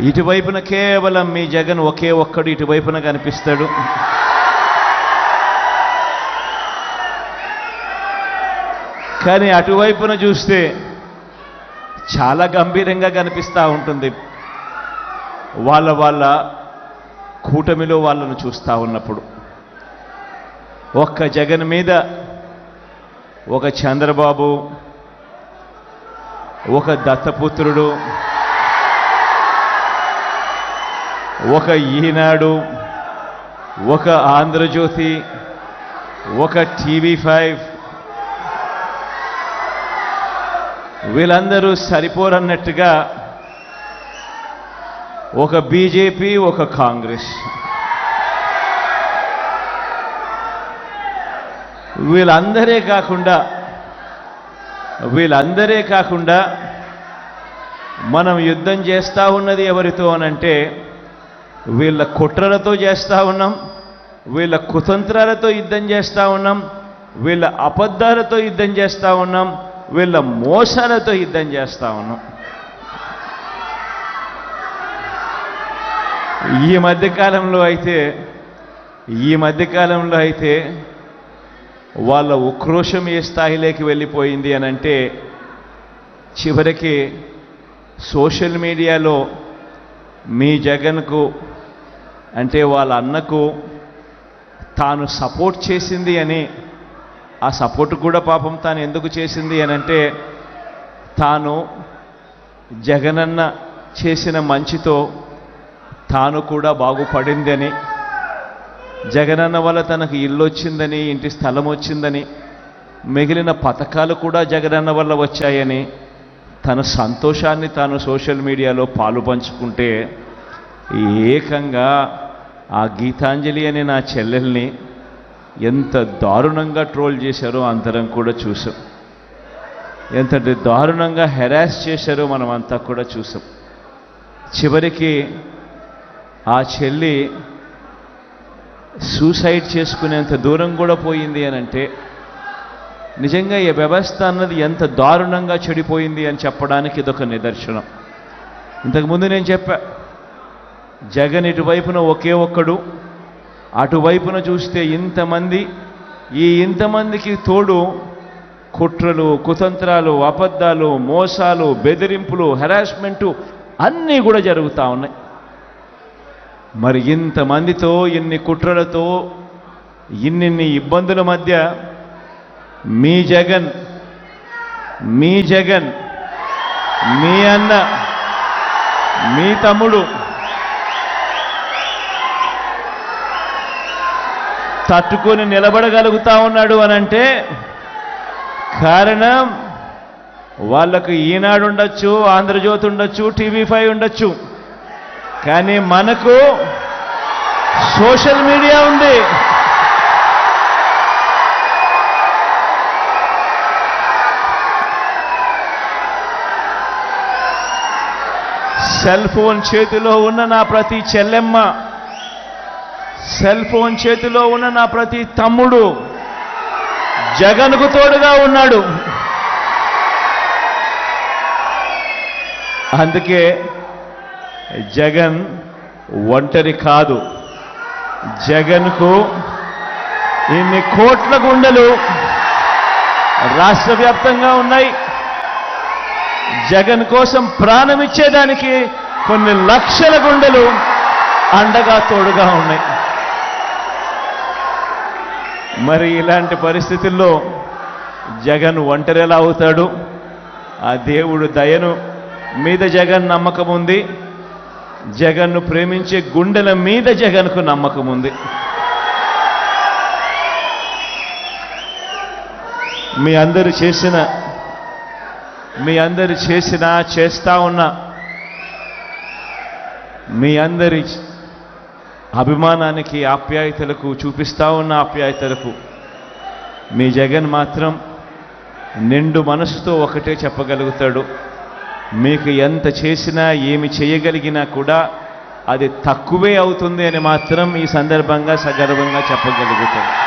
ఇటువైపున కేవలం మీ జగన్ ఒకే ఒక్కడు ఇటువైపున కనిపిస్తాడు. కానీ అటువైపున చూస్తే చాలా గంభీరంగా కనిపిస్తూ ఉంటుంది. వాళ్ళ వాళ్ళ కూటమిలో వాళ్ళను చూస్తూ ఉన్నప్పుడు. ఒక్క జగన్ మీద ఒక చంద్రబాబు ఒక దత్తపుత్రుడు ఒక ఈనాడు ఒక ఆంధ్రజ్యోతి ఒక టీవీ ఫైవ్. వీళ్ళందరూ సరిపోరన్నట్టుగా ఒక బీజేపీ ఒక కాంగ్రెస్. వీళ్ళందరే కాకుండా వీళ్ళందరే కాకుండా మనం యుద్ధం చేస్తూ ఉన్నది ఎవరితో అనంటే వీళ్ళ కుట్రలతో చేస్తూ ఉన్నాం వీళ్ళ కుతంత్రాలతో యుద్ధం చేస్తూ ఉన్నాం వీళ్ళ అబద్ధాలతో యుద్ధం చేస్తూ ఉన్నాం వీళ్ళ మోసాలతో యుద్ధం చేస్తూ ఉన్నాం. ఈ మధ్యకాలంలో అయితే ఈ మధ్యకాలంలో అయితే వాళ్ళ ఉక్రోషం ఏ స్థాయిలోకి వెళ్ళిపోయింది అని అంటే చివరికి సోషల్ మీడియాలో మీ జగన్కు అంటే వాళ్ళ అన్నకు తాను సపోర్ట్ చేసింది అని ఆ సపోర్ట్ కూడా పాపం తాను ఎందుకు చేసింది అని అంటే తాను జగనన్న చేసిన మంచితో తాను కూడా బాగుపడిందని జగనన్న వల్ల తనకు ఇల్లు వచ్చిందని ఇంటి స్థలం వచ్చిందని మిగిలిన పథకాలు కూడా జగనన్న వల్ల వచ్చాయని తన సంతోషాన్ని తాను సోషల్ మీడియాలో పాలు పంచుకుంటే ఏకంగా ఆ గీతాంజలి అనే నా చెల్లెల్ని ఎంత దారుణంగా ట్రోల్ చేశారో అందరం కూడా చూసాం. ఎంతటి దారుణంగా హెరాస్ చేశారో మనం అంతా కూడా చూసాం. చివరికి ఆ చెల్లి సూసైడ్ చేసుకునేంత దూరం కూడా పోయింది అని అంటే నిజంగా ఈ వ్యవస్థ అన్నది ఎంత దారుణంగా చెడిపోయింది అని చెప్పడానికి ఇదొక నిదర్శనం. ఇంతకుముందు నేను చెప్పా జగన్ ఇటువైపున ఒకే ఒక్కడు అటువైపున చూస్తే ఇంతమంది ఈ ఇంతమందికి తోడు కుట్రలు కుతంత్రాలు అబద్ధాలు మోసాలు బెదిరింపులు హెరాస్మెంటు అన్నీ కూడా జరుగుతూ ఉన్నాయి. మరి ఇంతమందితో ఇన్ని కుట్రలతో ఇన్నిన్ని ఇబ్బందుల మధ్య మీ జగన్ మీ జగన్ మీ అన్న మీ తమ్ముడు తట్టుకొని నిలబడగలుగుతా ఉన్నాడు అనంటే కారణం వాళ్ళకు ఈనాడు ఉండొచ్చు ఆంధ్రజ్యోతి ఉండొచ్చు టీవీ ఫైవ్ ఉండొచ్చు. కానీ మనకు సోషల్ మీడియా ఉంది. సెల్ ఫోన్ చేతిలో ఉన్న నా ప్రతి చెల్లెమ్మ సెల్ ఫోన్ చేతిలో ఉన్న నా ప్రతి తమ్ముడు జగన్కు తోడుగా ఉన్నాడు. అందుకే జగన్ ఒంటరి కాదు. జగన్కు ఇన్ని కోట్ల గుండెలు రాష్ట్ర వ్యాప్తంగా ఉన్నాయి. జగన్ కోసం ప్రాణమిచ్చేదానికి కొన్ని లక్షల గుండెలు అండగా తోడుగా ఉన్నాయి. మరి ఇలాంటి పరిస్థితుల్లో జగన్ ఒంటరి ఎలా అవుతాడు. ఆ దేవుడు దయను మీద జగన్ నమ్మకం ఉంది. జగన్ను ప్రేమించే గుండెల మీద జగన్కు నమ్మకం ఉంది. మీ అందరు చేసిన మీ అందరు చేసిన చేస్తా ఉన్న మీ అందరి అభిమానానికి ఆప్యాయతలకు చూపిస్తా ఉన్న ఆప్యాయతలకు మీ జగన్ మాత్రం నిండు మనసుతో ఒకటే చెప్పగలుగుతాడు. మీకు ఎంత చేసినా ఏమి చేయగలిగినా కూడా అది తక్కువే అవుతుంది అని మాత్రం ఈ సందర్భంగా సగర్వంగా చెప్పగలుగుతాడు.